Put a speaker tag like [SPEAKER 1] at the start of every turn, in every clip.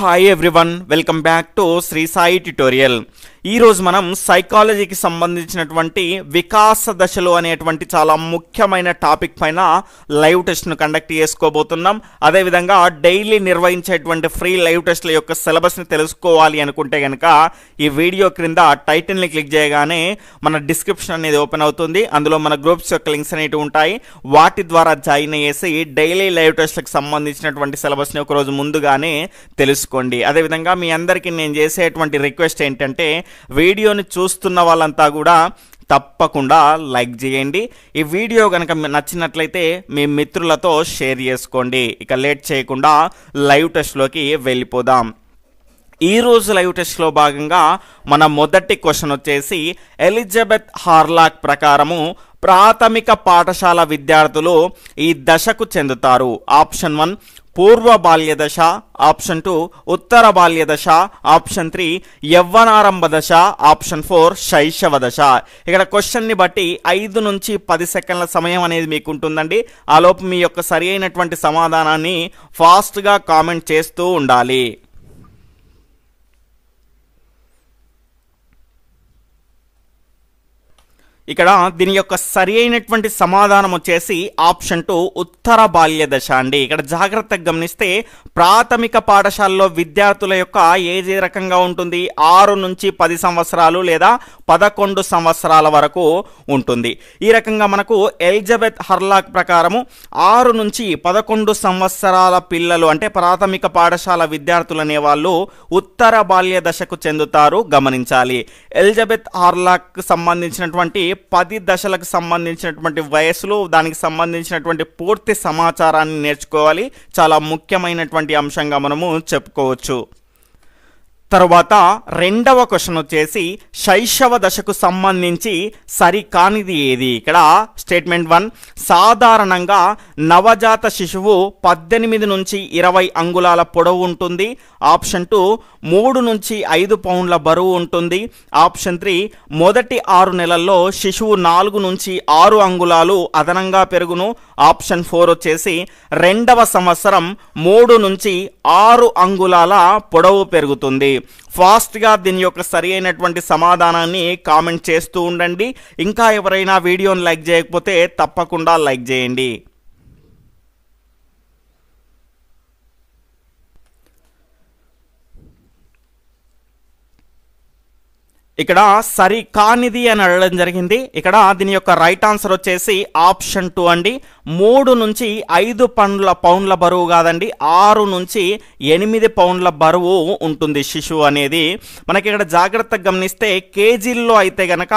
[SPEAKER 1] Hi everyone welcome back to Shri Sai tutorial ఈరోజు మనం సైకాలజీకి సంబంధించినటువంటి వికాస దశలు అనేటువంటి చాలా ముఖ్యమైన టాపిక్ పైన లైవ్ టెస్ట్ను కండక్ట్ చేసుకోబోతున్నాం. అదేవిధంగా డైలీ నిర్వహించేటువంటి ఫ్రీ లైవ్ టెస్ట్ల యొక్క సిలబస్ని తెలుసుకోవాలి అనుకుంటే కనుక ఈ వీడియో క్రింద టైటిల్ని క్లిక్ చేయగానే మన డిస్క్రిప్షన్ అనేది ఓపెన్ అవుతుంది. అందులో మన గ్రూప్స్ యొక్క లింక్స్ అనేవి ఉంటాయి. వాటి ద్వారా జాయిన్ అయ్యేసి డైలీ లైవ్ టెస్ట్లకు సంబంధించినటువంటి సిలబస్ని ఒకరోజు ముందుగానే చేసుకోండి అదేవిధంగా మీ అందరికీ నేను చేసేటువంటి రిక్వెస్ట్ ఏంటంటే వీడియోని చూస్తున్న వాళ్ళంతా కూడా తప్పకుండా లైక్ చేయండి. ఈ వీడియో కనుక నచ్చినట్లయితే మీ మిత్రులతో షేర్ చేసుకోండి. ఇక లేట్ చేయకుండా లైవ్ టెస్ట్లోకి వెళ్ళిపోదాం. ఈ రోజు లైవ్ టెస్ట్లో భాగంగా మన మొదటి క్వశ్చన్ వచ్చేసి ఎలిజబెత్ హార్లాక్ ప్రకారము ప్రాథమిక పాఠశాల విద్యార్థులు ఈ దశకు చెందుతారు. ఆప్షన్ వన్ పూర్వ బాల్య దశ ఆప్షన్ టూ ఉత్తర బాల్య దశ ఆప్షన్ త్రీ యవ్వనారంభ దశ ఆప్షన్ ఫోర్ శైశవ దశ. ఇక్కడ క్వశ్చన్ని బట్టి ఐదు నుంచి పది సెకండ్ల సమయం అనేది మీకు ఉంటుందండి ఆలోపు మీ యొక్క సరి అయినటువంటి సమాధానాన్ని ఫాస్ట్గా కామెంట్ చేస్తూ ఉండాలి. ఇక్కడ దీని యొక్క సరి అయినటువంటి సమాధానం వచ్చేసి ఆప్షన్ టూ ఉత్తర బాల్య దశ అండి. ఇక్కడ జాగ్రత్తగా గమనిస్తే ప్రాథమిక పాఠశాలలో విద్యార్థుల యొక్క ఏజ్ ఏ రకంగా ఉంటుంది? ఆరు నుంచి పది సంవత్సరాలు లేదా పదకొండు సంవత్సరాల వరకు ఉంటుంది. ఈ రకంగా మనకు ఎలిజబెత్ హర్లాక్ ప్రకారము ఆరు నుంచి పదకొండు సంవత్సరాల పిల్లలు అంటే ప్రాథమిక పాఠశాల విద్యార్థులు అనేవాళ్ళు ఉత్తర బాల్య దశకు చెందుతారు. గమనించాలి. ఎలిజబెత్ హార్లాక్ సంబంధించినటువంటి పది దశలకు సంబంధించినటువంటి వయసులు దానికి సంబంధించినటువంటి పూర్తి సమాచారాన్ని నేర్చుకోవాలి. చాలా ముఖ్యమైనటువంటి అంశంగా మనము చెప్పుకోవచ్చు. తర్వాత రెండవ క్వశ్చన్ వచ్చేసి శైశవ దశకు సంబంధించి సరికానిది ఏది? ఇక్కడ స్టేట్మెంట్ వన్. సాధారణంగా నవజాత శిశువు పద్దెనిమిది నుంచి ఇరవై అంగుళాల పొడవు ఉంటుంది. ఆప్షన్ టూ మూడు నుంచి ఐదు పౌండ్ల బరువు ఉంటుంది. ఆప్షన్ త్రీ మొదటి ఆరు నెలల్లో శిశువు నాలుగు నుంచి ఆరు అంగుళాలు అదనంగా పెరుగును. ఆప్షన్ ఫోర్ వచ్చేసి రెండవ సంవత్సరం మూడు నుంచి ఆరు అంగుళాల పొడవు పెరుగుతుంది. ఫాస్ట్గా దీని యొక్క సరి అయినటువంటి సమాధానాన్ని కామెంట్ చేస్తూ ఉండండి. ఇంకా ఎవరైనా వీడియోని లైక్ చేయకపోతే తప్పకుండా లైక్ చేయండి. ఇక్కడ సరి కానిది అని అడగడం జరిగింది. ఇక్కడ దీని యొక్క రైట్ ఆన్సర్ వచ్చేసి ఆప్షన్ టూ అండి. మూడు నుంచి ఐదు పండ్ల పౌండ్ల బరువు కాదండి. ఆరు నుంచి ఎనిమిది పౌండ్ల బరువు ఉంటుంది శిశువు అనేది. మనకి ఇక్కడ జాగ్రత్తగా గమనిస్తే కేజీల్లో అయితే గనక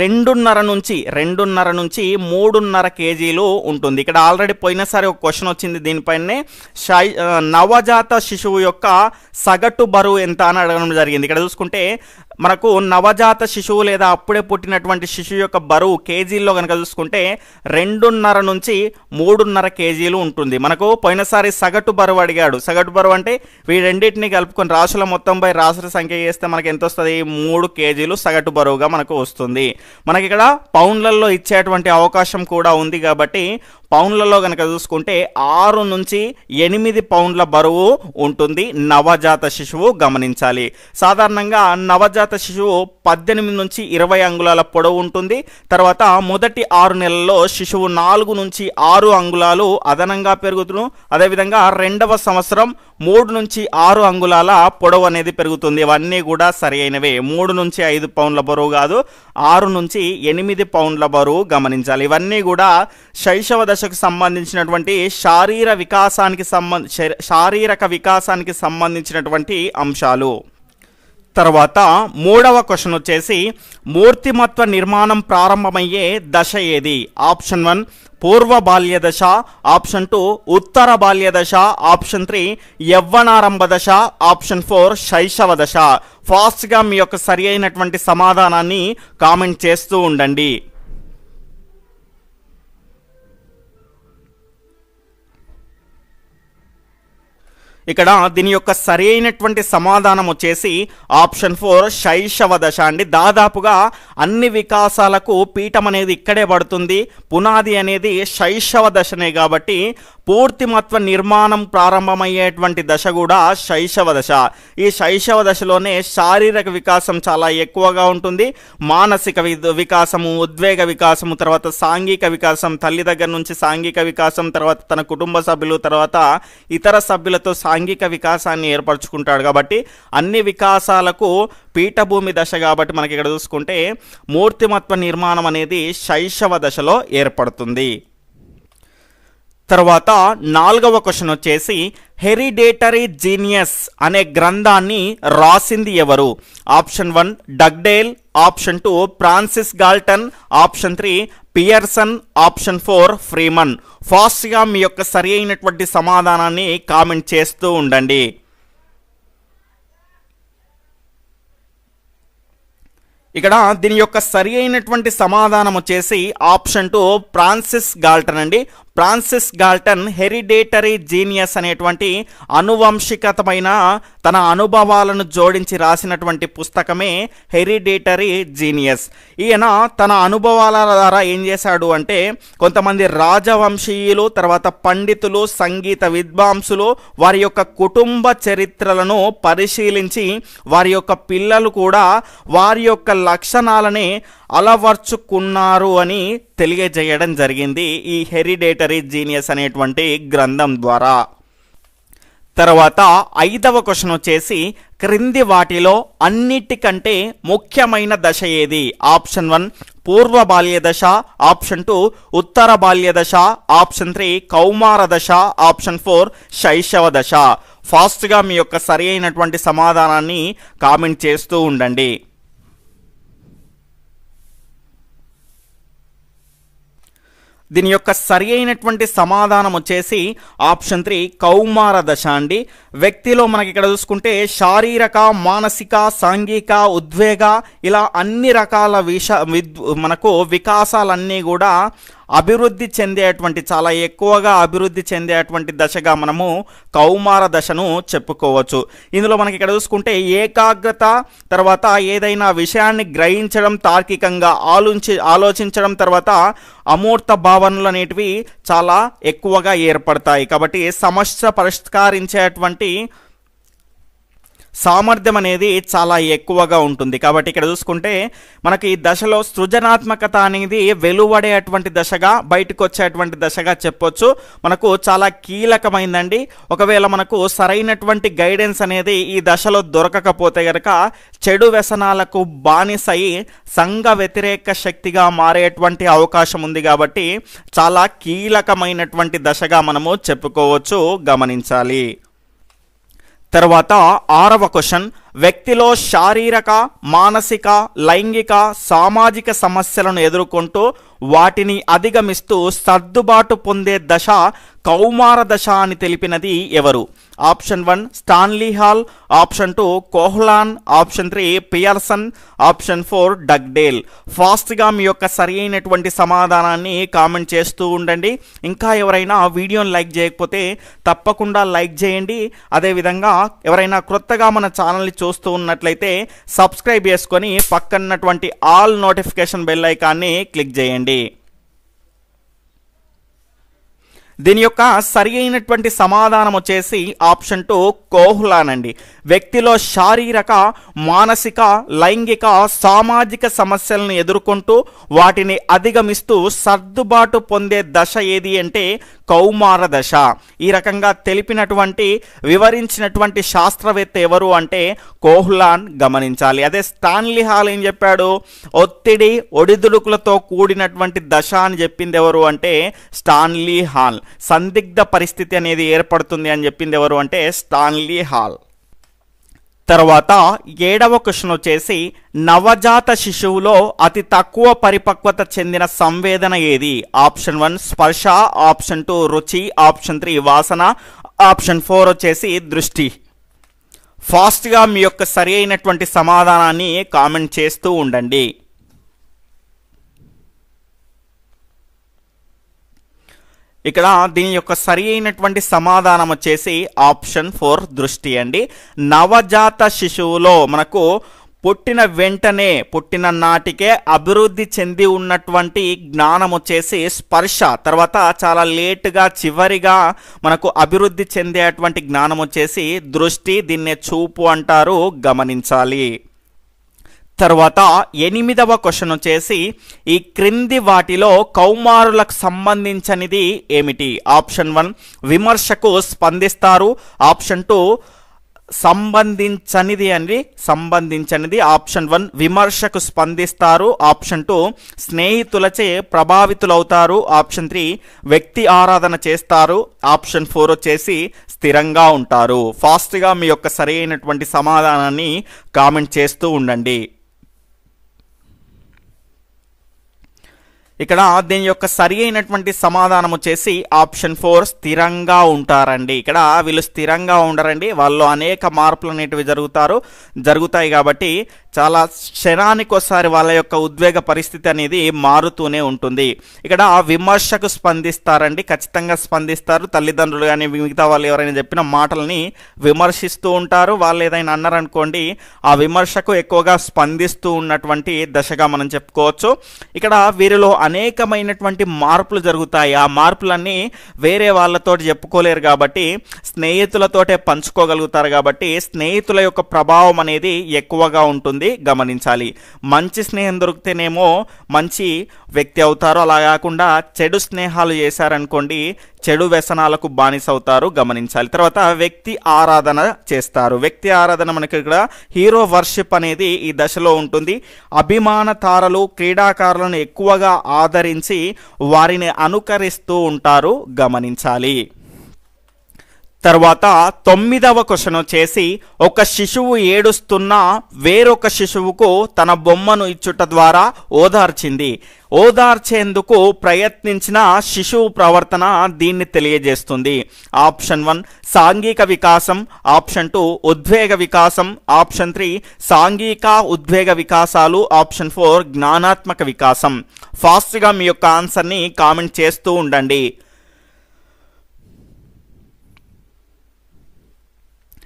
[SPEAKER 1] రెండున్నర నుంచి రెండున్నర నుంచి మూడున్నర కేజీలు ఉంటుంది. ఇక్కడ ఆల్రెడీ పోయినసారి ఒక క్వశ్చన్ వచ్చింది దీనిపైనే. శై నవజాత శిశువు యొక్క సగటు బరువు ఎంత అని అడగడం జరిగింది. ఇక్కడ చూసుకుంటే మనకు నవజాత శిశువు లేదా అప్పుడే పుట్టినటువంటి శిశువు యొక్క బరువు కేజీల్లో కనుక చూసుకుంటే రెండున్నర నుంచి మూడున్నర కేజీలు ఉంటుంది. మనకు పోయినసారి సగటు బరువు అడిగాడు. సగటు బరువు అంటే వీరెండింటిని కలుపుకొని రాసుల మొత్తంపై రాసుల సంఖ్య చేస్తే మనకి ఎంత వస్తుంది మూడు కేజీలు సగటు బరువుగా మనకు వస్తుంది. మనకి ఇక్కడ పౌండ్లలో ఇచ్చేటువంటి అవకాశం కూడా ఉంది కాబట్టి పౌండ్లలో కనుక చూసుకుంటే ఆరు నుంచి ఎనిమిది పౌండ్ల బరువు ఉంటుంది నవజాత శిశువు గమనించాలి. సాధారణంగా నవజాత శిశువు పద్దెనిమిది నుంచి ఇరవై అంగుళాల పొడవు ఉంటుంది. తర్వాత మొదటి ఆరు నెలల్లో శిశువు నాలుగు నుంచి ఆరు అంగుళాలు అదనంగా పెరుగుతును. అదేవిధంగా రెండవ సంవత్సరం మూడు నుంచి ఆరు అంగుళాల పొడవు అనేది పెరుగుతుంది. ఇవన్నీ కూడా సరి అయినవే. మూడు నుంచి ఐదు పౌండ్ల బరువు కాదు ఆరు నుంచి ఎనిమిది పౌండ్ల బరువు గమనించాలి. ఇవన్నీ కూడా శైశవ దశకు సంబంధించినటువంటి శారీర వికాసానికి సంబంధ శారీరక వికాసానికి సంబంధించినటువంటి అంశాలు. తర్వాత మూడవ క్వశ్చన్ వచ్చేసి మూర్తిమత్వ నిర్మాణం ప్రారంభమయ్యే దశ ఏది? ఆప్షన్ వన్ పూర్వ బాల్య దశ. ఆప్షన్ టూ ఉత్తర బాల్య దశ. ఆప్షన్ త్రీ యవ్వనారంభ దశ. ఆప్షన్ ఫోర్ శైశవ దశ. ఫాస్ట్గా మీ యొక్క సరి అయినటువంటి సమాధానాన్ని కామెంట్ చేస్తూ ఉండండి. ఇక్కడ దీని యొక్క సరి అయినటువంటి సమాధానం వచ్చేసి ఆప్షన్ ఫోర్ శైశవ దశ అండి. దాదాపుగా అన్ని వికాసాలకు పీఠం అనేది ఇక్కడే పడుతుంది. పునాది అనేది శైశవ దశనే కాబట్టి పూర్తిమత్వ నిర్మాణం ప్రారంభమయ్యేటువంటి దశ కూడా శైశవ దశ. ఈ శైశవ దశలోనే శారీరక వికాసం చాలా ఎక్కువగా ఉంటుంది. మానసిక వి- వికాసము ఉద్వేగ వికాసము తర్వాత సాంఘిక వికాసం తల్లి దగ్గర నుంచి సాంఘిక వికాసం తర్వాత తన కుటుంబ సభ్యులు తర్వాత ఇతర సభ్యులతో సాంఘిక వికాసాన్ని ఏర్పరచుకుంటాడు కాబట్టి అన్ని వికాసాలకు పీఠభూమి దశ కాబట్టి మనకి ఇక్కడ చూసుకుంటే మూర్తిమత్వ నిర్మాణం అనేది శైశవ దశలో ఏర్పడుతుంది. తర్వాత నాలుగవ క్వశ్చన్ వచ్చేసి హెరిడేటరీ జీనియస్ అనే గ్రంథాన్ని రాసింది ఎవరు? Option one Dugdale option two Francis Galton option three Pearson option four Freeman. ఫాస్ట్గా మీ యొక్క సరి అయినటువంటి సమాధానాన్ని కామెంట్ చేస్తూ ఉండండి. ఇక్కడ దీని యొక్క సరి అయినటువంటి సమాధానం వచ్చేసి ఆప్షన్ టూ ఫ్రాన్సిస్ గాల్టన్ అండి. ఫ్రాన్సిస్ గాల్టన్ హెరిడేటరీ జీనియస్ అనేటువంటి అనువంశికతమైన తన అనుభవాలను జోడించి రాసినటువంటి పుస్తకమే హెరిడేటరీ జీనియస్. ఈయన తన అనుభవాల ద్వారా ఏం చేశాడు అంటే కొంతమంది రాజవంశీయులు తర్వాత పండితులు సంగీత విద్వాంసులు వారి యొక్క కుటుంబ చరిత్రలను పరిశీలించి వారి యొక్క పిల్లలు కూడా వారి యొక్క లక్షణాలని అలవర్చుకున్నారు అని తెలియజేయడం జరిగింది ఈ హెరిడేటరీ జీనియస్ అనేటువంటి గ్రంథం ద్వారా. తర్వాత ఐదవ క్వశ్చన్ వచ్చేసి క్రింది వాటిలో అన్నిటికంటే ముఖ్యమైన దశ ఏది? ఆప్షన్ వన్ పూర్వ బాల్య దశ. ఆప్షన్ టూ ఉత్తర బాల్య దశ. ఆప్షన్ త్రీ కౌమార దశ. ఆప్షన్ ఫోర్ శైశవ దశ. ఫాస్ట్గా మీ యొక్క సరి అయినటువంటి సమాధానాన్ని కామెంట్ చేస్తూ ఉండండి. దీని యొక్క సరి అయినటువంటి సమాధానం వచ్చేసి ఆప్షన్ త్రీ కౌమార దశ అండి. వ్యక్తిలో మనకి ఇక్కడ చూసుకుంటే శారీరక మానసిక సాంఘిక ఉద్వేగ ఇలా అన్ని రకాల విష విద్ మనకు వికాసాలన్నీ కూడా అభివృద్ధి చెందేటువంటి చాలా ఎక్కువగా అభివృద్ధి చెందేటువంటి దశగా మనము కౌమార దశను చెప్పుకోవచ్చు. ఇందులో మనకి ఇక్కడ చూసుకుంటే ఏకాగ్రత తర్వాత ఏదైనా విషయాన్ని గ్రహించడం తార్కికంగా ఆలోచి ఆలోచించడం తర్వాత అమూర్త భావనలు అనేటివి చాలా ఎక్కువగా ఏర్పడతాయి. కాబట్టి సమస్య పరిష్కరించేటువంటి సామర్థ్యం అనేది చాలా ఎక్కువగా ఉంటుంది. కాబట్టి ఇక్కడ చూసుకుంటే మనకి ఈ దశలో సృజనాత్మకత అనేది వెలువడేటువంటి దశగా బయటకు వచ్చేటువంటి దశగా చెప్పొచ్చు. మనకు చాలా కీలకమైందండి. ఒకవేళ మనకు సరైనటువంటి గైడెన్స్ అనేది ఈ దశలో దొరకకపోతే గనక చెడు వ్యసనాలకు బానిసై సంఘ వ్యతిరేక శక్తిగా మారేటువంటి అవకాశం ఉంది కాబట్టి చాలా కీలకమైనటువంటి దశగా మనము చెప్పుకోవచ్చు గమనించాలి. తర్వాత ఆరవ క్వశ్చన్. వ్యక్తిలో శారీరక మానసిక లైంగిక సామాజిక సమస్యలను ఎదుర్కొంటూ వాటిని అధిగమిస్తూ సర్దుబాటు పొందే దశ కౌమార దశ అని తెలిపినది ఎవరు? Option one Stanley Hall option two Kuhlen option three Pearson option four Dugdale. ఫాస్ట్గా మీ యొక్క సరి అయినటువంటి సమాధానాన్ని కామెంట్ చేస్తూ ఉండండి. ఇంకా ఎవరైనా వీడియోని లైక్ చేయకపోతే తప్పకుండా లైక్ చేయండి. అదేవిధంగా ఎవరైనా క్రొత్తగా మన ఛానల్ని చూస్తూ ఉన్నట్లయితే సబ్స్క్రైబ్ చేసుకొని పక్కన్నటువంటి ఆల్ నోటిఫికేషన్ బెల్ ఐకాన్ని క్లిక్ చేయండి. దీని యొక్క సరి అయినటువంటి సమాధానం వచ్చేసి ఆప్షన్ టూ కోహ్లాన్ అండి వ్యక్తిలో శారీరక మానసిక లైంగిక సామాజిక సమస్యలను ఎదుర్కొంటూ వాటిని అధిగమిస్తూ సర్దుబాటు పొందే దశ ఏది అంటే కౌమార దశ. ఈ రకంగా తెలిపినటువంటి వివరించినటువంటి శాస్త్రవేత్త ఎవరు అంటే కోహ్లాన్ గమనించాలి. అదే స్టాన్లీ హాల్ ఏం చెప్పాడు? ఒత్తిడి ఒడిదుడుకులతో కూడినటువంటి దశ అని చెప్పింది ఎవరు అంటే స్టాన్లీ హాల్. సందిగ్ధ పరిస్థితి అనేది ఏర్పడుతుంది అని చెప్పింది ఎవరు అంటే స్టాన్లీ హాల్. తర్వాత ఏడవ క్వశ్చన్ వచ్చేసి నవజాత శిశువులో అతి తక్కువ పరిపక్వత చెందిన సంవేదన ఏది? ఆప్షన్ వన్ స్పర్శ ఆప్షన్ టూ రుచి ఆప్షన్ త్రీ వాసన ఆప్షన్ ఫోర్ వచ్చేసి దృష్టి. ఫాస్ట్గా మీ యొక్క సరి అయినటువంటి సమాధానాన్ని కామెంట్ చేస్తూ ఉండండి. ఇక్కడ దీని యొక్క సరి అయినటువంటి సమాధానం వచ్చేసి ఆప్షన్ ఫోర్ దృష్టి అండి. నవజాత శిశువులో మనకు పుట్టిన వెంటనే పుట్టిన నాటికే అభివృద్ధి చెంది ఉన్నటువంటి జ్ఞానం వచ్చేసి స్పర్శ. తర్వాత చాలా లేటుగా చివరిగా మనకు అభివృద్ధి చెందేటువంటి జ్ఞానం వచ్చేసి దృష్టి దీన్నే చూపు అంటారు గమనించాలి. తర్వాత ఎనిమిదవ క్వశ్చన్ వచ్చేసి ఈ క్రింది వాటిలో కౌమారులకు సంబంధించనిది ఏమిటి? ఆప్షన్ వన్ విమర్శకు స్పందిస్తారు. ఆప్షన్ టూ సంబంధించనిది అని సంబంధించనిది. ఆప్షన్ వన్ విమర్శకు స్పందిస్తారు. ఆప్షన్ టూ స్నేహితులచే ప్రభావితులవుతారు. ఆప్షన్ త్రీ వ్యక్తి ఆరాధన చేస్తారు. ఆప్షన్ ఫోర్ వచ్చేసి స్థిరంగా ఉంటారు. ఫాస్ట్గా మీ యొక్క సరైనటువంటి సమాధానాన్ని కామెంట్ చేస్తూ ఉండండి. ఇక్కడ దీని యొక్క సరి అయినటువంటి సమాధానం వచ్చేసి ఆప్షన్ ఫోర్ స్థిరంగా ఉంటారండి. ఇక్కడ వీళ్ళు స్థిరంగా ఉండరండి. వాళ్ళు అనేక మార్పులు అనేటివి జరుగుతారు జరుగుతాయి కాబట్టి చాలా క్షణానికోసారి వాళ్ళ యొక్క ఉద్వేగ పరిస్థితి అనేది మారుతూనే ఉంటుంది. ఇక్కడ విమర్శకు స్పందిస్తారండి ఖచ్చితంగా స్పందిస్తారు. తల్లిదండ్రులు కానీ మిగతా వాళ్ళు ఎవరైనా చెప్పిన మాటల్ని విమర్శిస్తూ ఉంటారు. వాళ్ళు ఏదైనా అన్నారనుకోండి ఆ విమర్శకు ఎక్కువగా స్పందిస్తూ ఉన్నటువంటి దశగా మనం చెప్పుకోవచ్చు. ఇక్కడ వీరిలో అనేకమైనటువంటి మార్పులు జరుగుతాయి. ఆ మార్పులన్నీ వేరే వాళ్ళతో చెప్పుకోలేరు కాబట్టి స్నేహితులతోటే పంచుకోగలుగుతారు కాబట్టి స్నేహితుల యొక్క ప్రభావం అనేది ఎక్కువగా ఉంటుంది. గమనించాలి. మంచి స్నేహం దొరికితేనేమో మంచి వ్యక్తి అవుతారు. అలా కాకుండా చెడు స్నేహాలు చేశారనుకోండి చెడు వ్యసనాలకు బానిస అవుతారు గమనించాలి. తర్వాత వ్యక్తి ఆరాధన చేస్తారు. వ్యక్తి ఆరాధన మనకి ఇక్కడ హీరో వర్షిప్ అనేది ఈ దశలో ఉంటుంది. అభిమాన తారలు క్రీడాకారులను ఎక్కువగా ఆదరించి వారిని అనుకరిస్తూ ఉంటారు గమనించాలి. తర్వాత తొమ్మిదవ క్వశ్చన్ వచ్చేసి ఒక శిశువు ఏడుస్తున్న వేరొక శిశువుకు తన బొమ్మను ఇచ్చుట ద్వారా ఓదార్చింది. ఓదార్చేందుకు ప్రయత్నించిన శిశువు ప్రవర్తన దీన్ని తెలియజేస్తుంది. ఆప్షన్ వన్ సాంఘిక వికాసం. ఆప్షన్ టూ ఉద్వేగ వికాసం. ఆప్షన్ త్రీ సాంఘిక ఉద్వేగ వికాసాలు. ఆప్షన్ ఫోర్ జ్ఞానాత్మక వికాసం. ఫాస్ట్గా మీ యొక్క ఆన్సర్ని కామెంట్ చేస్తూ ఉండండి.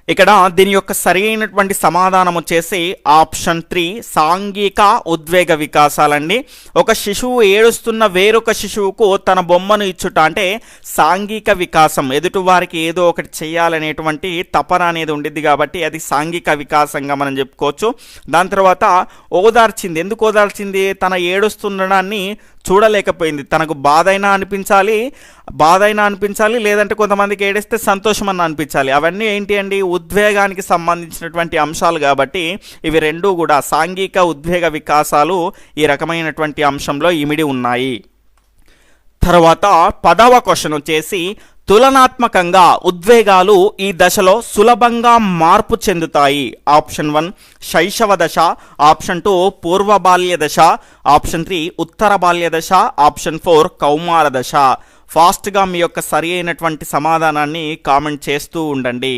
[SPEAKER 1] ఇక్కడ దీని యొక్క సరైనటువంటి సమాధానం వచ్చేసి ఆప్షన్ త్రీ సాంఘిక ఉద్వేగ వికాసాలండి. ఒక శిశువు ఏడుస్తున్న వేరొక శిశువుకు తన బొమ్మను ఇచ్చుట అంటే సాంఘిక వికాసం. ఎదుటి వారికి ఏదో ఒకటి చేయాలనేటువంటి తపన అనేది ఉండిద్ది కాబట్టి అది సాంఘిక వికాసంగా మనం చెప్పుకోవచ్చు. దాని తర్వాత ఓదార్చింది. ఎందుకు ఓదార్చింది? తన ఏడుస్తుండడాన్ని చూడలేకపోయింది. తనకు బాధ అయినా అనిపించాలి బాధ అయినా అనిపించాలి లేదంటే కొంతమందికి ఏడిస్తే సంతోషం అన్న అనిపించాలి. అవన్నీ ఏంటి అండి? ఉద్వేగానికి సంబంధించినటువంటి అంశాలు కాబట్టి ఇవి రెండూ కూడా సాంఘిక ఉద్వేగ వికాసాలు ఈ రకమైనటువంటి అంశంలో ఇమిడి ఉన్నాయి. తర్వాత పదవ క్వశ్చన్ వచ్చేసి తులనాత్మకంగా ఉద్వేగాలు ఈ దశలో సులభంగా మార్పు చెందుతాయి. ఆప్షన్ వన్ శైశవ దశ. ఆప్షన్ టూ పూర్వ బాల్య దశ. ఆప్షన్ త్రీ ఉత్తర బాల్య దశ. ఆప్షన్ ఫోర్ కౌమార దశ. ఫాస్ట్గా మీ యొక్క సరి అయినటువంటి సమాధానాన్ని కామెంట్ చేస్తూ ఉండండి.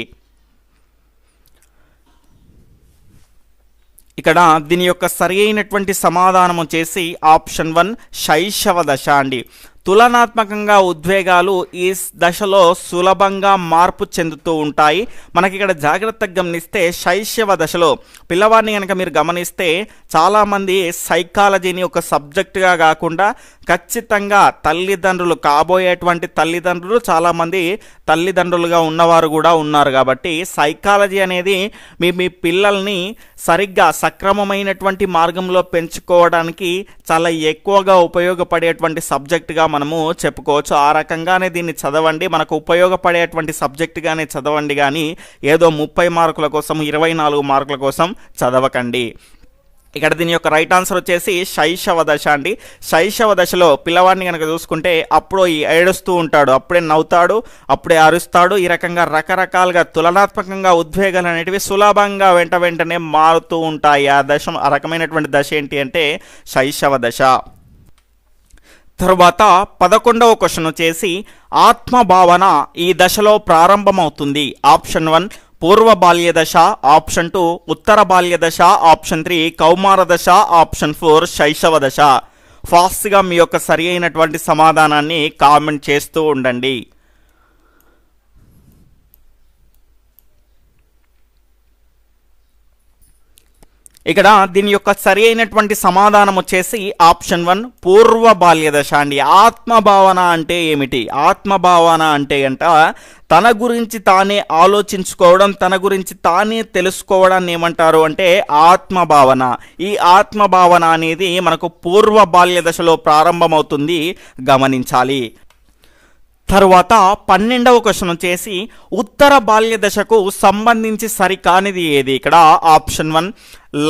[SPEAKER 1] ఇక్కడ దీని యొక్క సరి అయినటువంటి సమాధానం వచ్చేసి ఆప్షన్ వన్ శైశవ దశ అండి. తులనాత్మకంగా ఉద్వేగాలు ఈ దశలో సులభంగా మార్పు చెందుతూ ఉంటాయి. మనకి ఇక్కడ జాగ్రత్తగా గమనిస్తే శైశవ దశలో పిల్లవాడిని కనుక మీరు గమనిస్తే చాలామంది సైకాలజీని ఒక సబ్జెక్టుగా కాకుండా ఖచ్చితంగా తల్లిదండ్రులు కాబోయేటువంటి తల్లిదండ్రులు చాలామంది తల్లిదండ్రులుగా ఉన్నవారు కూడా ఉన్నారు కాబట్టి సైకాలజీ అనేది మీ మీ పిల్లల్ని సరిగ్గా సక్రమమైనటువంటి మార్గంలో పెంచుకోవడానికి చాలా ఎక్కువగా ఉపయోగపడేటువంటి సబ్జెక్టుగా మనము చెప్పుకోవచ్చు. ఆ రకంగానే దీన్ని చదవండి. మనకు ఉపయోగపడేటువంటి సబ్జెక్టుగానే చదవండి కానీ ఏదో ముప్పై మార్కుల కోసం ఇరవై నాలుగు మార్కుల కోసం చదవకండి. ఇక్కడ దీని యొక్క రైట్ ఆన్సర్ వచ్చేసి శైశవ దశ అండి. శైశవ దశలో పిల్లవాడిని కనుక చూసుకుంటే అప్పుడు ఈ ఏడుస్తూ ఉంటాడు. అప్పుడే నవ్వుతాడు అప్పుడే అరుస్తాడు. ఈ రకంగా రకరకాలుగా తులనాత్మకంగా ఉద్వేగాలు అనేటివి సులభంగా వెంట వెంటనే మారుతూ ఉంటాయి. ఆ దశ ఆ రకమైనటువంటి దశ ఏంటి అంటే శైశవ దశ. తరువాత పదకొండవ క్వశ్చన్ వచ్చేసి ఆత్మభావన ఈ దశలో ప్రారంభమవుతుంది. ఆప్షన్ వన్ పూర్వ బాల్య దశ. ఆప్షన్ టూ ఉత్తర బాల్య దశ. ఆప్షన్ త్రీ కౌమార దశ. ఆప్షన్ ఫోర్ శైశవ దశ. ఫాస్ట్గా మీ యొక్క సరి అయినటువంటి సమాధానాన్ని కామెంట్ చేస్తూ ఉండండి. ఇక్కడ దీని యొక్క సరి అయినటువంటి సమాధానం వచ్చేసి ఆప్షన్ వన్ పూర్వ బాల్య దశ అండి. ఆత్మభావన అంటే ఏమిటి? ఆత్మభావన అంటే అంట తన గురించి తానే ఆలోచించుకోవడం తన గురించి తానే తెలుసుకోవడాన్ని ఏమంటారు అంటే ఆత్మభావన. ఈ ఆత్మభావన అనేది మనకు పూర్వ బాల్య దశలో ప్రారంభమవుతుంది. గమనించాలి. తరువాత పన్నెండవ క్వశ్చన్ వచ్చేసి ఉత్తర బాల్య దశకు సంబంధించి సరికానిది ఏది? ఇక్కడ ఆప్షన్ వన్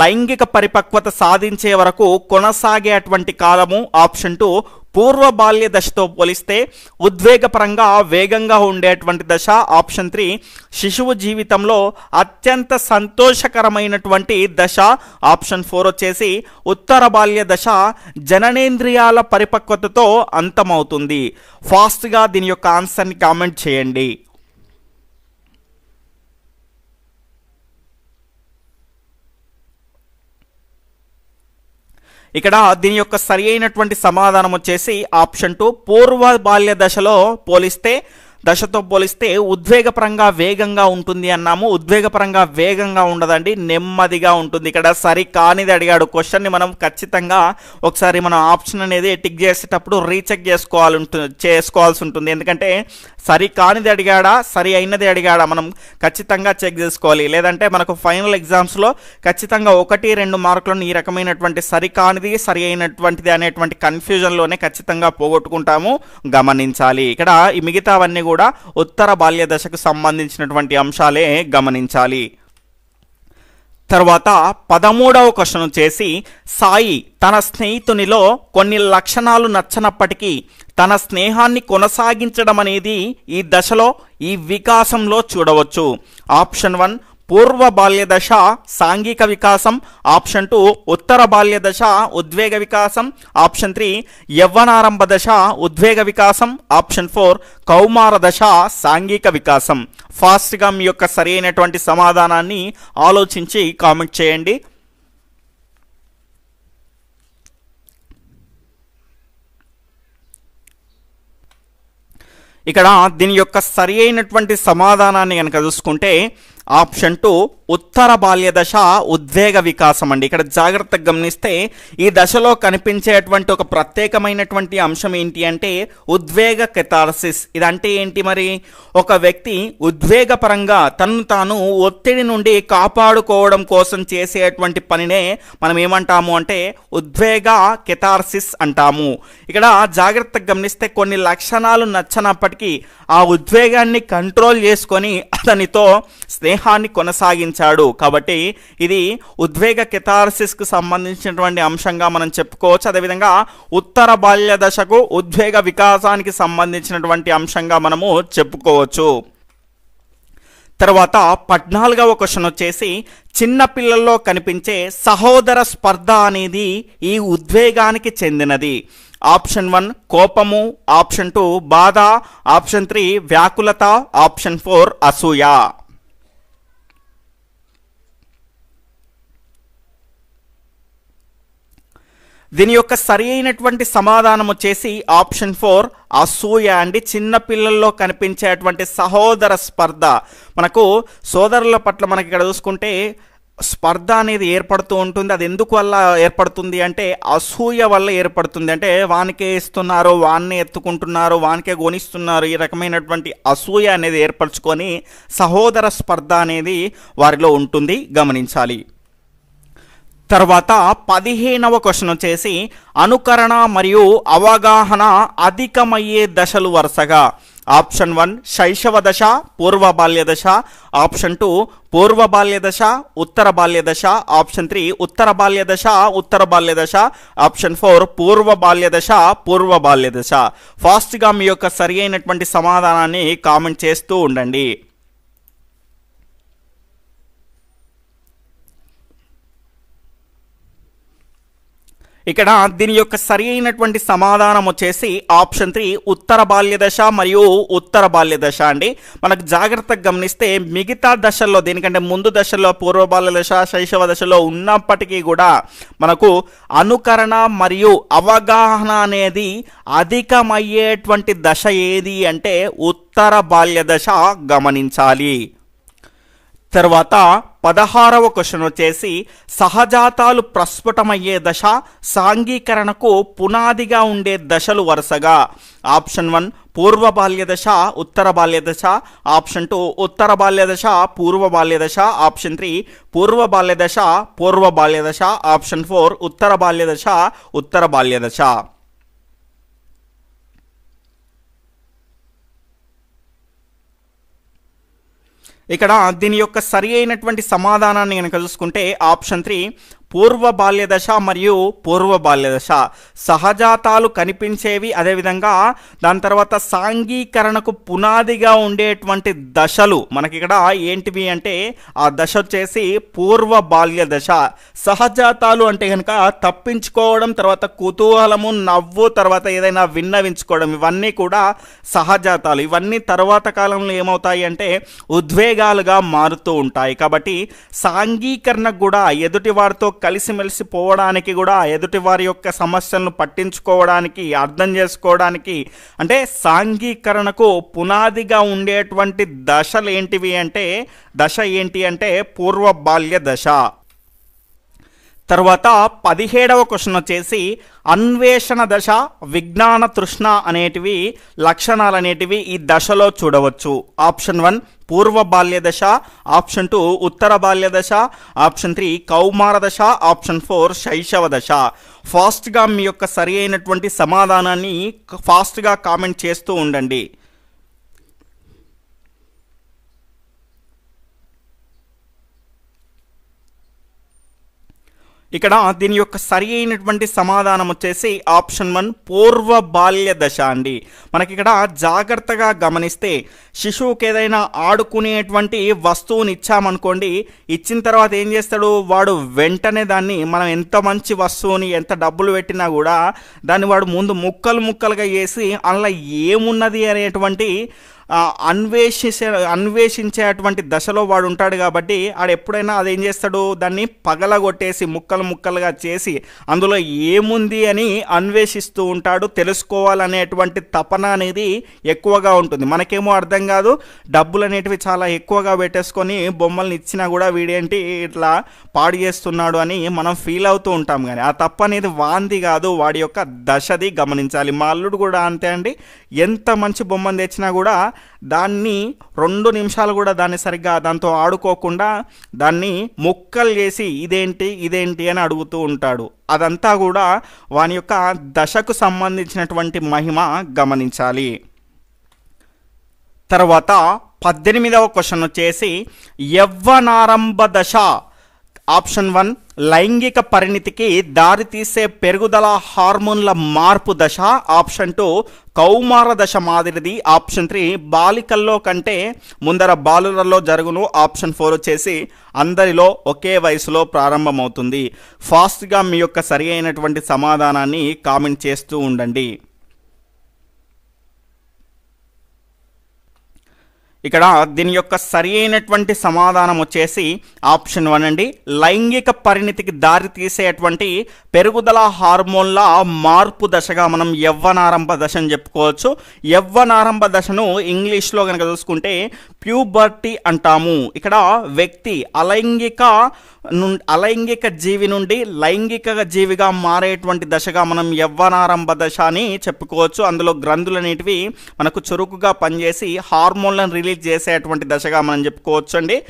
[SPEAKER 1] లైంగిక పరిపక్వత సాధించే వరకు కొనసాగేటువంటి కాలము. ఆప్షన్ టూ పూర్వ బాల్య దశతో పోలిస్తే ఉద్వేగపరంగా వేగంగా ఉండేటువంటి దశ ఆప్షన్ త్రీ. శిశువు జీవితంలో అత్యంత సంతోషకరమైనటువంటి దశ ఆప్షన్ ఫోర్ వచ్చేసి ఉత్తర బాల్య దశ జననేంద్రియాల పరిపక్వతతో అంతమవుతుంది. ఫాస్ట్గా దీని యొక్క ఆన్సర్ని కామెంట్ చేయండి. ఇక్కడ దీని యొక్క సరి అయినటువంటి సమాధానం వచ్చేసి ఆప్షన్ టూ పూర్వ బాల్య దశలో పోలిస్తే దశతో పోలిస్తే ఉద్వేగపరంగా వేగంగా ఉంటుంది అన్నాము. ఉద్వేగపరంగా వేగంగా ఉండదండి నెమ్మదిగా ఉంటుంది. ఇక్కడ సరి కానిది అడిగాడు క్వశ్చన్ని మనం ఖచ్చితంగా ఒకసారి మనం ఆప్షన్ అనేది టిక్ చేసేటప్పుడు రీచెక్ చేసుకోవాలి చేసుకోవాల్సి ఉంటుంది. ఎందుకంటే సరి కానిది అడిగాడా సరి అయినది అడిగాడా మనం ఖచ్చితంగా చెక్ చేసుకోవాలి. లేదంటే మనకు ఫైనల్ ఎగ్జామ్స్లో ఖచ్చితంగా ఒకటి రెండు మార్కులను ఈ రకమైనటువంటి సరి కానిది సరి అయినటువంటిది అనేటువంటి కన్ఫ్యూజన్లోనే ఖచ్చితంగా పోగొట్టుకుంటాము. గమనించాలి. ఇక్కడ ఈ మిగతావన్నీ కూడా ఉత్తర బాల్య దశకు సంబంధించినటువంటి అంశాలే గమనించాలి. తర్వాత పదమూడవ క్వశ్చన్ వచ్చేసి సాయి తన స్నేహితునిలో కొన్ని లక్షణాలు నచ్చనప్పటికీ తన స్నేహాన్ని కొనసాగించడం అనేది ఈ దశలో ఈ వికాసంలో చూడవచ్చు. ఆప్షన్ వన్ పూర్వ బాల్య దశ సాంఘిక వికాసం ఆప్షన్ టూ ఉత్తర బాల్య దశ ఉద్వేగ వికాసం ఆప్షన్ త్రీ యవ్వనారంభ దశ ఉద్వేగ వికాసం ఆప్షన్ ఫోర్ కౌమార దశ సాంఘిక వికాసం. ఫాస్ట్గా మీ యొక్క సరైనటువంటి సమాధానాన్ని ఆలోచించి కామెంట్ చేయండి. ఇక్కడ దీని యొక్క సరి అయినటువంటి సమాధానాన్ని కనుక చూసుకుంటే ఆప్షన్ టూ ఉత్తర బాల్య దశ ఉద్వేగ వికాసం అండి. ఇక్కడ జాగ్రత్తగా గమనిస్తే ఈ దశలో కనిపించేటువంటి ఒక ప్రత్యేకమైనటువంటి అంశం ఏంటి అంటే ఉద్వేగ కెథార్సిస్ ఇదంటే ఏంటి మరి? ఒక వ్యక్తి ఉద్వేగపరంగా తను తాను ఒత్తిడి నుండి కాపాడుకోవడం కోసం చేసేటువంటి పనినే మనం ఏమంటాము అంటే ఉద్వేగ కెథార్సిస్ అంటాము. ఇక్కడ జాగ్రత్తగా గమనిస్తే కొన్ని లక్షణాలు నచ్చనప్పటికీ ఆ ఉద్వేగాన్ని కంట్రోల్ చేసుకొని అతనితో స్నేహాన్ని కొనసాగించాడు. కాబట్టి ఇది ఉద్వేగ కెథార్సిస్కు సంబంధించినటువంటి అంశంగా మనం చెప్పుకోవచ్చు. అదేవిధంగా ఉత్తర బాల్య దశకు ఉద్వేగ వికాసానికి సంబంధించినటువంటి అంశంగా మనము చెప్పుకోవచ్చు. తర్వాత పద్నాలుగవ క్వశ్చన్ వచ్చేసి చిన్న పిల్లల్లో కనిపించే సహోదర స్పర్ధ అనేది ఈ ఉద్వేగానికి చెందినది. ఆప్షన్ వన్ కోపము ఆప్షన్ టూ బాధ ఆప్షన్ త్రీ వ్యాకులత ఆప్షన్ ఫోర్ అసూయ. దీని యొక్క సరి అయినటువంటి సమాధానం వచ్చేసి ఆప్షన్ ఫోర్ అసూయ అండి చిన్న పిల్లల్లో కనిపించేటువంటి సహోదర స్పర్ధ. మనకు సోదరుల పట్ల మనకి ఇక్కడ చూసుకుంటే స్పర్ధ అనేది ఏర్పడుతూ ఉంటుంది. అది ఎందుకు వల్ల ఏర్పడుతుంది అంటే అసూయ వల్ల ఏర్పడుతుంది. అంటే వానికే ఇస్తున్నారు వాన్నే ఎత్తుకుంటున్నారు వానికే గోనిస్తున్నారు ఈ రకమైనటువంటి అసూయ అనేది ఏర్పరచుకొని సహోదర స్పర్ధ అనేది వారిలో ఉంటుంది. గమనించాలి. తర్వాత పదిహేనవ క్వశ్చన్ వచ్చేసి అనుకరణ మరియు అవగాహన అధికమయ్యే దశలు వరుసగా. ఆప్షన్ వన్ శైశవ దశ పూర్వ బాల్య దశ. ఆప్షన్ టూ పూర్వ బాల్య దశ ఉత్తర బాల్య దశ. ఆప్షన్ త్రీ ఉత్తర బాల్య దశ ఉత్తర బాల్య దశ. ఆప్షన్ ఫోర్ పూర్వ బాల్య దశ పూర్వ బాల్య దశ. ఫాస్ట్గా మీ యొక్క సరి అయినటువంటి సమాధానాన్ని కామెంట్ చేస్తూ ఉండండి. ఇక్కడ దీని యొక్క సరి అయినటువంటి సమాధానం వచ్చేసి ఆప్షన్ త్రీ ఉత్తర బాల్య దశ మరియు ఉత్తర బాల్య దశ అండి. మనకు జాగ్రత్తగా గమనిస్తే మిగతా దశల్లో దీనికంటే ముందు దశల్లో పూర్వ బాల్య దశ శైశవ దశలో ఉన్నప్పటికీ కూడా మనకు అనుకరణ మరియు అవగాహన అనేది అధికమయ్యేటువంటి దశ ఏది అంటే ఉత్తర బాల్య దశ గమనించాలి. తర్వాత పదహారవ క్వశ్చన్ వచ్చేసి సహజాతాలు ప్రస్ఫుటమయ్యే దశ సాంఘీకరణకు పునాదిగా ఉండే దశలు వరుసగా. ఆప్షన్ వన్ పూర్వ బాల్య దశ ఉత్తర బాల్య దశ. ఆప్షన్ టూ ఉత్తర బాల్య దశ పూర్వ బాల్య దశ. ఆప్షన్ త్రీ పూర్వ బాల్య దశ పూర్వ బాల్య దశ. ఆప్షన్ ఫోర్ ఉత్తర బాల్య దశ ఉత్తర బాల్య దశ. ఇక్కడ దీని యొక్క సరి అయినటువంటి సమాధానాన్ని కనుక చూసుకుంటే ఆప్షన్ త్రీ పూర్వ బాల్యదశ మరియు పూర్వ బాల్యదశ సహజాతాలు కనిపించేవి అదేవిధంగా దాని తర్వాత సాంఘీకరణకు పునాదిగా ఉండేటువంటి దశలు. మనకి ఇక్కడ ఏంటివి అంటే ఆ దశ వచ్చేసి పూర్వ బాల్య దశ సహజాతాలు అంటే కనుక తప్పించుకోవడం తర్వాత కుతూహలము నవ్వు తర్వాత ఏదైనా విన్నవించుకోవడం ఇవన్నీ కూడా సహజాతాలు. ఇవన్నీ తర్వాత కాలంలో ఏమవుతాయి అంటే ఉద్వేగాలుగా మారుతూ ఉంటాయి. కాబట్టి సాంఘీకరణకు కూడా ఎదుటి వారితో కలిసిమెలిసి పోవడానికి కూడా ఎదుటి వారి యొక్క సమస్యలను పట్టించుకోవడానికి అర్థం చేసుకోవడానికి అంటే సాంఘీకరణకు పునాదిగా ఉండేటువంటి దశలు ఏంటివి అంటే దశ ఏంటి అంటే పూర్వ బాల్య దశ. తర్వాత పదిహేడవ క్వశ్చన్ వచ్చేసి అన్వేషణ దశ విజ్ఞాన తృష్ణ అనేటివి లక్షణాలు అనేటివి ఈ దశలో చూడవచ్చు. ఆప్షన్ వన్ పూర్వ బాల్య దశ ఆప్షన్ టూ ఉత్తర బాల్య దశ ఆప్షన్ త్రీ కౌమార దశ ఆప్షన్ ఫోర్ శైశవ దశ. ఫాస్ట్గా మీ యొక్క సరి అయినటువంటి సమాధానాన్ని ఫాస్ట్గా కామెంట్ చేస్తూ ఉండండి. ఇక్కడ దీని యొక్క సరి అయినటువంటి సమాధానం వచ్చేసి ఆప్షన్ వన్ పూర్వ బాల్య దశ అండి. మనకి ఇక్కడ జాగ్రత్తగా గమనిస్తే శిశువుకి ఏదైనా ఆడుకునేటువంటి వస్తువుని ఇచ్చామనుకోండి ఇచ్చిన తర్వాత ఏం చేస్తాడు? వాడు వెంటనే దాన్ని మనం ఎంత మంచి వస్తువుని ఎంత డబ్బులు పెట్టినా కూడా దాన్ని వాడు ముందు ముక్కలు ముక్కలుగా వేసి అందులో ఏమున్నది అనేటువంటి అన్వేషించే అన్వేషించేటువంటి దశలో వాడు ఉంటాడు కాబట్టి ఆడు ఎప్పుడైనా అది ఏం చేస్తాడు? దాన్ని పగలగొట్టేసి ముక్కలు ముక్కలుగా చేసి అందులో ఏముంది అని అన్వేషిస్తూ ఉంటాడు. తెలుసుకోవాలనేటువంటి తపన అనేది ఎక్కువగా ఉంటుంది. మనకేమో అర్థం కాదు. డబ్బులు అనేటివి చాలా ఎక్కువగా పెట్టేసుకొని బొమ్మల్ని ఇచ్చినా కూడా వీడేంటి ఇట్లా పాడు చేస్తున్నాడు అని మనం ఫీల్ అవుతూ ఉంటాం కానీ ఆ తప్పు అనేది వాంది కాదు. వాడి యొక్క దశది గమనించాలి. మా అల్లుడు కూడా అంతే అండి. ఎంత మంచి బొమ్మను తెచ్చినా కూడా దాన్ని రెండు నిమిషాలు కూడా దాన్ని సరిగ్గా దాంతో ఆడుకోకుండా దాన్ని ముక్కలు చేసి ఇదేంటి ఇదేంటి అని అడుగుతూ ఉంటాడు. అదంతా కూడా వాని యొక్క దశకు సంబంధించినటువంటి మహిమ గమనించాలి. తర్వాత పద్దెనిమిదవ క్వశ్చన్ వచ్చేసి యవ్వనారంభ దశ ఆప్షన్ వన్ లైంగిక పరిణితికి దారితీసే పెరుగుదల హార్మోన్ల మార్పు దశ. ఆప్షన్ టూ కౌమార దశ మాదిరిది. ఆప్షన్ త్రీ బాలికల్లో కంటే ముందర బాలులలో జరుగును. ఆప్షన్ ఫోర్ వచ్చేసి అందరిలో ఒకే వయసులో ప్రారంభమవుతుంది. ఫాస్ట్గా మీ యొక్క సరి అయినటువంటి సమాధానాన్ని కామెంట్ చేస్తూ ఉండండి. ఇక్కడ దీని యొక్క సరి అయినటువంటి సమాధానం వచ్చేసి ఆప్షన్ వన్ అండి. లైంగిక పరిణితికి దారి తీసేటువంటి పెరుగుదల హార్మోన్ల మార్పు దశగా మనం యవ్వనారంభ దశ అని చెప్పుకోవచ్చు. యవ్వనారంభ దశను ఇంగ్లీష్లో కనుక చూసుకుంటే ప్యూబర్టీ అంటాము. ఇక్కడ వ్యక్తి అలైంగిక ను- అలైంగిక జీవి నుండి లైంగిక జీవిగా మారేటువంటి దశగా మనం యవ్వనారంభ దశ అని చెప్పుకోవచ్చు. అందులో గ్రంథులు అనేటివి మనకు చురుకుగా పనిచేసి హార్మోన్లను రిలీజ్ చేసేటువంటి దశగా మనం చెప్పుకోవచ్చండి.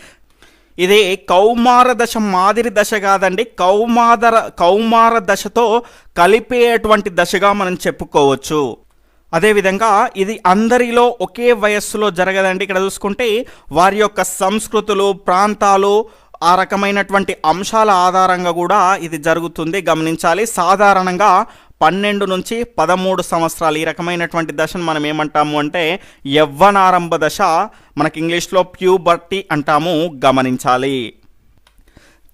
[SPEAKER 1] ఇది కౌమార దశ మాదిరి దశ కాదండి. కౌమాదర కౌమార దశతో కలిపేటువంటి దశగా మనం చెప్పుకోవచ్చు. అదేవిధంగా ఇది అందరిలో ఒకే వయస్సులో జరగదండి. ఇక్కడ చూసుకుంటే వారి యొక్క సంస్కృతులు ప్రాంతాలు ఆ రకమైనటువంటి అంశాల ఆధారంగా కూడా ఇది జరుగుతుంది. గమనించాలి. సాధారణంగా పన్నెండు నుంచి పదమూడు సంవత్సరాలు. ఈ రకమైనటువంటి దశను మనం ఏమంటాము అంటే యవ్వనారంభ దశ మనకి ఇంగ్లీష్లో ప్యూబర్టీ అంటాము గమనించాలి.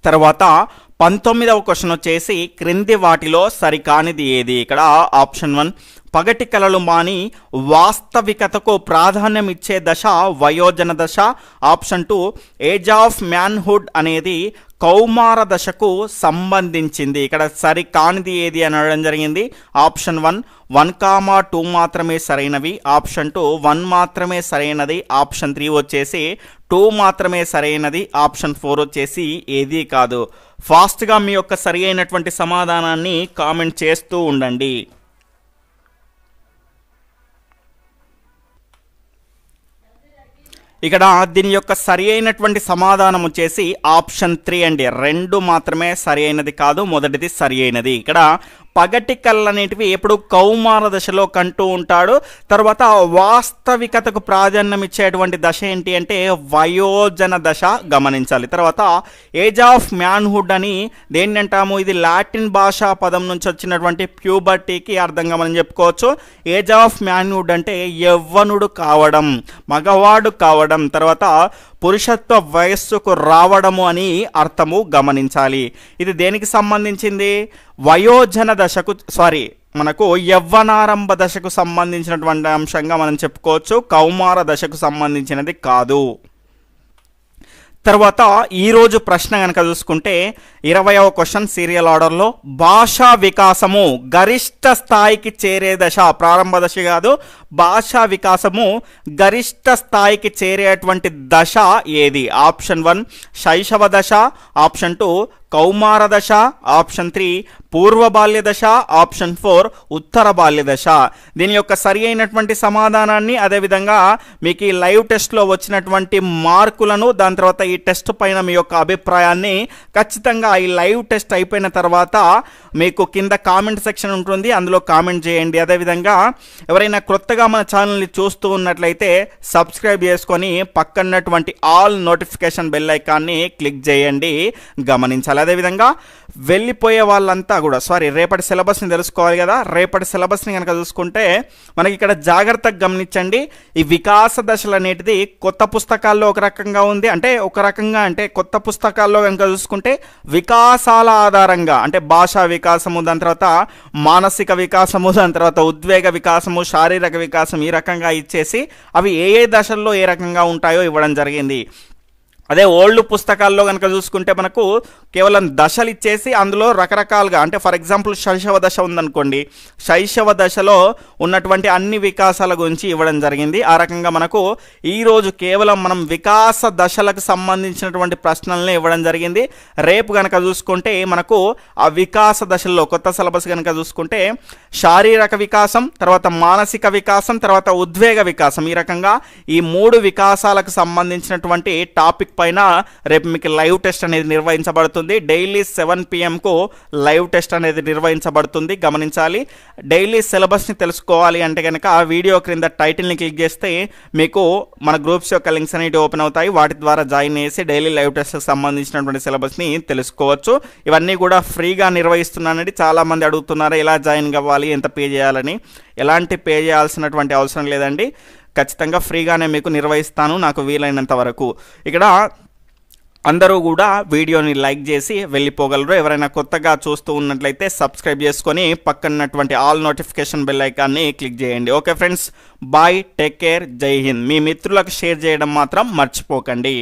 [SPEAKER 1] తర్వాత పంతొమ్మిదవ క్వశ్చన్ వచ్చేసి క్రింది వాటిలో సరికానిది ఏది? ఇక్కడ ఆప్షన్ వన్ పగటి కలలు మాని వాస్తవికతకు ప్రాధాన్యం ఇచ్చే దశ వయోజన దశ. Option two age of manhood అనేది కౌమార దశకు సంబంధించింది. ఇక్కడ సరి కానిది ఏది అని అడగడం జరిగింది. Option one one comma two మాత్రమే సరైనవి. ఆప్షన్ టూ వన్ మాత్రమే సరైనది. ఆప్షన్ త్రీ వచ్చేసి టూ మాత్రమే సరైనది. ఆప్షన్ ఫోర్ వచ్చేసి ఏది కాదు. ఫాస్ట్గా మీ యొక్క సరి అయినటువంటి సమాధానాన్ని కామెంట్ చేస్తూ ఉండండి. ఇక్కడ దీని యొక్క సరి అయినటువంటి సమాధానం వచ్చేసి ఆప్షన్ త్రీ అండి. రెండు మాత్రమే సరి అయినది కాదు మొదటిది సరి అయినది. ఇక్కడ పగటి కళ్ళనేటివి ఎప్పుడు కౌమార దశలో కంటూ ఉంటాడు. తర్వాత వాస్తవికతకు ప్రాధాన్యం ఇచ్చేటువంటి దశ ఏంటి అంటే వయోజన దశ గమనించాలి. తర్వాత ఏజ్ ఆఫ్ మ్యాన్హుడ్ అని దేన్ని అంటాము? ఇది లాటిన్ భాషా పదం నుంచి వచ్చినటువంటి ప్యూబర్టీకి అర్థంగా మనం చెప్పుకోవచ్చు. ఏజ్ ఆఫ్ మ్యాన్హుడ్ అంటే యవ్వనుడు కావడం మగవాడు కావడం. తర్వాత పురుషత్వ వయస్సుకు రావడము అని అర్థము గమనించాలి. ఇది దేనికి సంబంధించింది? వయోజన దశకు సారీ మనకు యవ్వనారంభ దశకు సంబంధించినటువంటి అంశంగా మనం చెప్పుకోవచ్చు. కౌమార దశకు సంబంధించినది కాదు. తర్వాత ఈరోజు ప్రశ్న కనుక చూసుకుంటే ఇరవయవ క్వశ్చన్ సీరియల్ ఆర్డర్లో భాషా వికాసము గరిష్ట స్థాయికి చేరే దశ ప్రారంభ దశ కాదు భాషా వికాసము గరిష్ట స్థాయికి చేరేటువంటి దశ ఏది? ఆప్షన్ వన్ శైశవ దశ ఆప్షన్ టూ కౌమార దశ ఆప్షన్ త్రీ పూర్వ బాల్య దశ ఆప్షన్ ఫోర్ ఉత్తర బాల్య దశ. దీని యొక్క సరి అయినటువంటి సమాధానాన్ని అదేవిధంగా మీకు ఈ లైవ్ టెస్ట్లో వచ్చినటువంటి మార్కులను దాని తర్వాత ఈ టెస్ట్ పైన మీ యొక్క అభిప్రాయాన్ని ఖచ్చితంగా ఈ లైవ్ టెస్ట్ అయిపోయిన తర్వాత మీకు కింద కామెంట్ సెక్షన్ ఉంటుంది అందులో కామెంట్ చేయండి. అదేవిధంగా ఎవరైనా క్రొత్తగా మన ఛానల్ని చూస్తూ ఉన్నట్లయితే సబ్స్క్రైబ్ చేసుకొని పక్కన్నటువంటి ఆల్ నోటిఫికేషన్ బెల్ ఐకాన్ని క్లిక్ చేయండి. గమనించాలి. అదేవిధంగా వెళ్ళిపోయే వాళ్ళంతా కూడా సారీ రేపటి సిలబస్ని తెలుసుకోవాలి కదా. రేపటి సిలబస్ని కనుక చూసుకుంటే మనకి ఇక్కడ జాగ్రత్తగా గమనించండి. ఈ వికాస దశలు అనేటిది కొత్త పుస్తకాల్లో ఒక రకంగా ఉంది. అంటే ఒక రకంగా అంటే కొత్త పుస్తకాల్లో కనుక చూసుకుంటే వికాసాల ఆధారంగా అంటే భాషా వికాసము దాని తర్వాత మానసిక వికాసము దాని తర్వాత ఉద్వేగ వికాసము శారీరక వికాసం ఈ రకంగా ఇచ్చేసి అవి ఏ ఏ దశల్లో ఏ రకంగా ఉంటాయో ఇవ్వడం జరిగింది. అదే ఓల్డ్ పుస్తకాల్లో కనుక చూసుకుంటే మనకు కేవలం దశలు ఇచ్చేసి అందులో రకరకాలుగా అంటే ఫర్ ఎగ్జాంపుల్ శైశవ దశ ఉందనుకోండి. శైశవ దశలో ఉన్నటువంటి అన్ని వికాసాల గురించి ఇవ్వడం జరిగింది. ఆ రకంగా మనకు ఈరోజు కేవలం మనం వికాస దశలకు సంబంధించినటువంటి ప్రశ్నల్ని ఇవ్వడం జరిగింది. రేపు కనుక చూసుకుంటే మనకు ఆ వికాస దశల్లో కొత్త సిలబస్ కనుక చూసుకుంటే శారీరక వికాసం తర్వాత మానసిక వికాసం తర్వాత ఉద్వేగ వికాసం. ఈ రకంగా ఈ మూడు వికాసాలకు సంబంధించినటువంటి టాపిక్ పైన రేపు మీకు లైవ్ టెస్ట్ అనేది నిర్వహించబడుతుంది. డైలీ సెవెన్ పిఎంకు లైవ్ టెస్ట్ అనేది నిర్వహించబడుతుంది. గమనించాలి. డైలీ సిలబస్ని తెలుసుకోవాలి అంటే కనుక ఆ వీడియో క్రింద టైటిల్ని క్లిక్ చేస్తే మీకు మన గ్రూప్స్ యొక్క లింక్స్ అనేవి ఓపెన్ అవుతాయి. వాటి ద్వారా జాయిన్ చేసి డైలీ లైవ్ టెస్ట్కి సంబంధించినటువంటి సిలబస్ని తెలుసుకోవచ్చు. ఇవన్నీ కూడా ఫ్రీగా నిర్వహిస్తున్నానండి. చాలామంది అడుగుతున్నారు ఎలా జాయిన్ అవ్వాలి? ఎంత పే చేయాలని? ఎలాంటి పే చేయాల్సినటువంటి అవసరం లేదండి. ఖచ్చితంగా ఫ్రీగానే మీకు నిర్వహిస్తాను నాకు వీలైనంత వరకు. ఇక్కడ అందరూ కూడా వీడియోని లైక్ చేసి వెళ్ళిపోగలరు. ఎవరైనా కొత్తగా చూస్తూ ఉన్నట్లయితే సబ్స్క్రైబ్ చేసుకొని పక్కనటువంటి ఆల్ నోటిఫికేషన్ బెల్ ఐకాన్ని క్లిక్ చేయండి. Okay friends bye take care జై హింద్. మీ మిత్రులకు షేర్ చేయడం మాత్రం మర్చిపోకండి.